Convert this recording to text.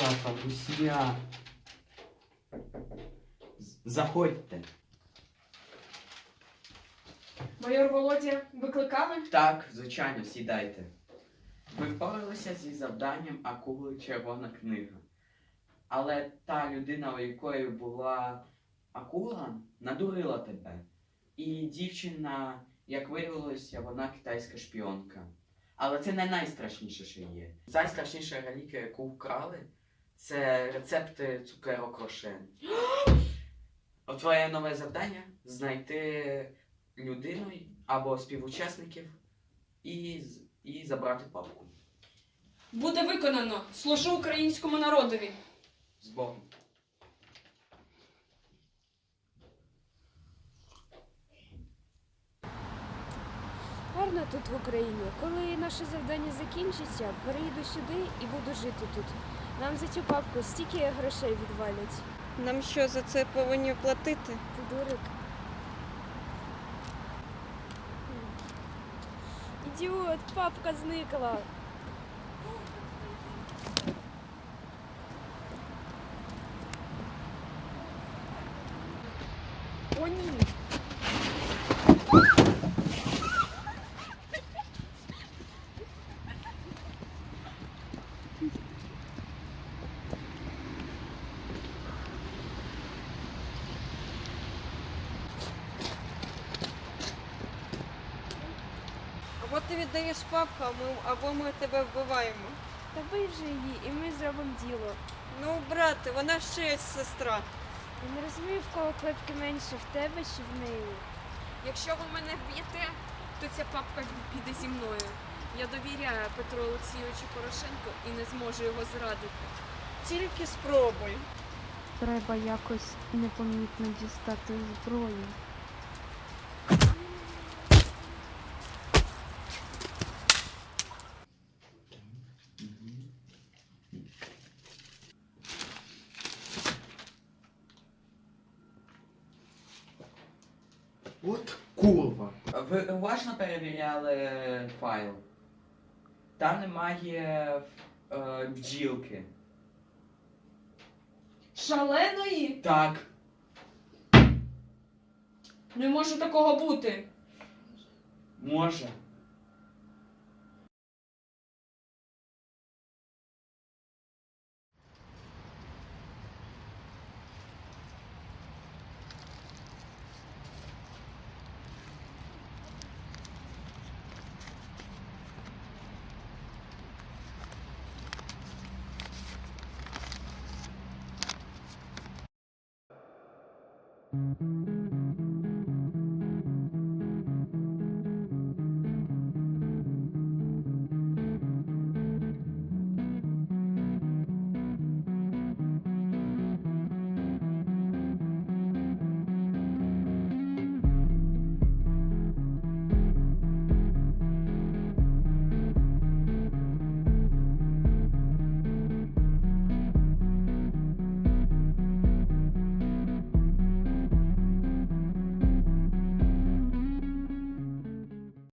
русня. З- Заходьте. Майор Володя, викликали? Так, звичайно, сідайте. Ви впоралися зі завданням акули червона книга. Але та людина, у якої була акула, надурила тебе. І дівчина, як виявилося, вона китайська шпіонка. Але це не найстрашніше, що є. Найстрашніша реліквія, яку вкрали, це рецепти цукерок Рошен. От твоє нове завдання знайти людину або співучасників і, і забрати папку. Буде виконано. Служу українському народові. З Богом. Гарно тут в Україні. Коли наше завдання закінчиться, переїду сюди і буду жити тут. Нам за цю папку стільки грошей відвалять. Нам що за це повинні платити? Ти дурик. Ідіот, папка зникла. Або ти віддаєш папку, а ми- або ми тебе вбиваємо. Та бий вже її, і ми зробимо діло. Ну, брате, вона ще є сестра. Я не розумію, в кого клепки менше, в тебе чи в неї. Якщо ви мене вб'єте, то ця папка піде зі мною. Я довіряю Петру Олексійовичу Порошенку і не зможу його зрадити. Тільки спробуй. Треба якось непомітно дістати зброю. От курва. Ви уважно перевіряли файл? Там немає е, бджілки. Шаленої? Так. Не може такого бути. Може.